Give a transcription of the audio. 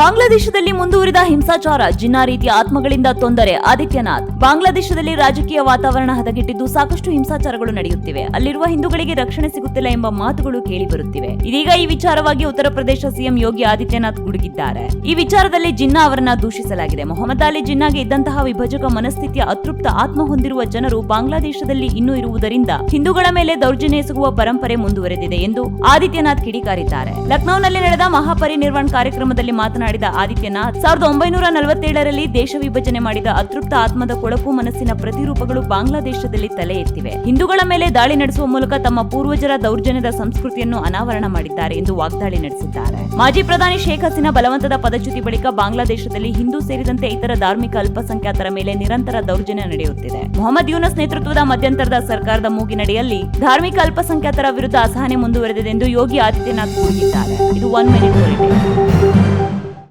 ಬಾಂಗ್ಲಾದೇಶದಲ್ಲಿ ಮುಂದುವರಿದ ಹಿಂಸಾಚಾರ, ಜಿನ್ನಾ ರೀತಿಯ ಆತ್ಮಗಳಿಂದ ತೊಂದರೆ, ಆದಿತ್ಯನಾಥ್. ಬಾಂಗ್ಲಾದೇಶದಲ್ಲಿ ರಾಜಕೀಯ ವಾತಾವರಣ ಹದಗೆಟ್ಟಿದ್ದು ಸಾಕಷ್ಟು ಹಿಂಸಾಚಾರಗಳು ನಡೆಯುತ್ತಿವೆ. ಅಲ್ಲಿರುವ ಹಿಂದೂಗಳಿಗೆ ರಕ್ಷಣೆ ಸಿಗುತ್ತಿಲ್ಲ ಎಂಬ ಮಾತುಗಳು ಕೇಳಿ ಬರುತ್ತಿವೆ ಇದೀಗ ಈ ವಿಚಾರವಾಗಿ ಉತ್ತರ ಪ್ರದೇಶ ಸಿಎಂ ಯೋಗಿ ಆದಿತ್ಯನಾಥ್ ಗುಡುಗಿದ್ದಾರೆ. ಈ ವಿಚಾರದಲ್ಲಿ ಜಿನ್ನಾ ಅವರನ್ನ ದೂಷಿಸಲಾಗಿದೆ. ಮೊಹಮ್ಮದ್ ಅಲಿ ಜಿನ್ನಾಗೆ ಇದ್ದಂತಹ ವಿಭಜಕ ಮನಸ್ಥಿತಿಯ ಅತೃಪ್ತ ಆತ್ಮ ಹೊಂದಿರುವ ಜನರು ಬಾಂಗ್ಲಾದೇಶದಲ್ಲಿ ಇನ್ನೂ ಇರುವುದರಿಂದ ಹಿಂದೂಗಳ ಮೇಲೆ ದೌರ್ಜನ್ಯ ಎಸಗುವ ಪರಂಪರೆ ಮುಂದುವರೆದಿದೆ ಎಂದು ಆದಿತ್ಯನಾಥ್ ಕಿಡಿಕಾರಿದ್ದಾರೆ. ಲಕ್ನೋನಲ್ಲಿ ನಡೆದ ಮಹಾಪರಿನಿರ್ವಾಣ ಕಾರ್ಯಕ್ರಮದಲ್ಲಿ ಮಾತನಾಡಿದ ಆದಿತ್ಯನಾಥ್ ಸಾವಿರದ ಒಂಬೈನೂರ ನಲವತ್ತೇಳರಲ್ಲಿ ದೇಶ ವಿಭಜನೆ ಮಾಡಿದ ಅತೃಪ್ತ ಆತ್ಮದ ಕೊಳಕು ಮನಸ್ಸಿನ ಪ್ರತಿರೂಪಗಳು ಬಾಂಗ್ಲಾದೇಶದಲ್ಲಿ ತಲೆ ಎತ್ತಿವೆ. ಹಿಂದೂಗಳ ಮೇಲೆ ದಾಳಿ ನಡೆಸುವ ಮೂಲಕ ತಮ್ಮ ಪೂರ್ವಜರ ದೌರ್ಜನ್ಯದ ಸಂಸ್ಕೃತಿಯನ್ನು ಅನಾವರಣ ಮಾಡಿದ್ದಾರೆ ಎಂದು ವಾಗ್ದಾಳಿ ನಡೆಸಿದ್ದಾರೆ. ಮಾಜಿ ಪ್ರಧಾನಿ ಶೇಖ್ ಹಸೀನಾ ಬಲವಂತದ ಪದಚ್ಯುತಿ ಬಳಿಕ ಬಾಂಗ್ಲಾದೇಶದಲ್ಲಿ ಹಿಂದೂ ಸೇರಿದಂತೆ ಇತರ ಧಾರ್ಮಿಕ ಅಲ್ಪಸಂಖ್ಯಾತರ ಮೇಲೆ ನಿರಂತರ ದೌರ್ಜನ್ಯ ನಡೆಯುತ್ತಿದೆ. ಮೊಹಮ್ಮದ್ ಯೂನಸ್ ನೇತೃತ್ವದ ಮಧ್ಯಂತರದ ಸರ್ಕಾರದ ಮೂಗಿನಡಿಯಲ್ಲಿ ಧಾರ್ಮಿಕ ಅಲ್ಪಸಂಖ್ಯಾತರ ವಿರುದ್ಧ ಅಸಹನೆ ಮುಂದುವರೆದಿದೆ ಎಂದು ಯೋಗಿ ಆದಿತ್ಯನಾಥ್ ಕೂಗಿದ್ದಾರೆ. ಇದು ಒನ್ ಮಿನಿಟ್.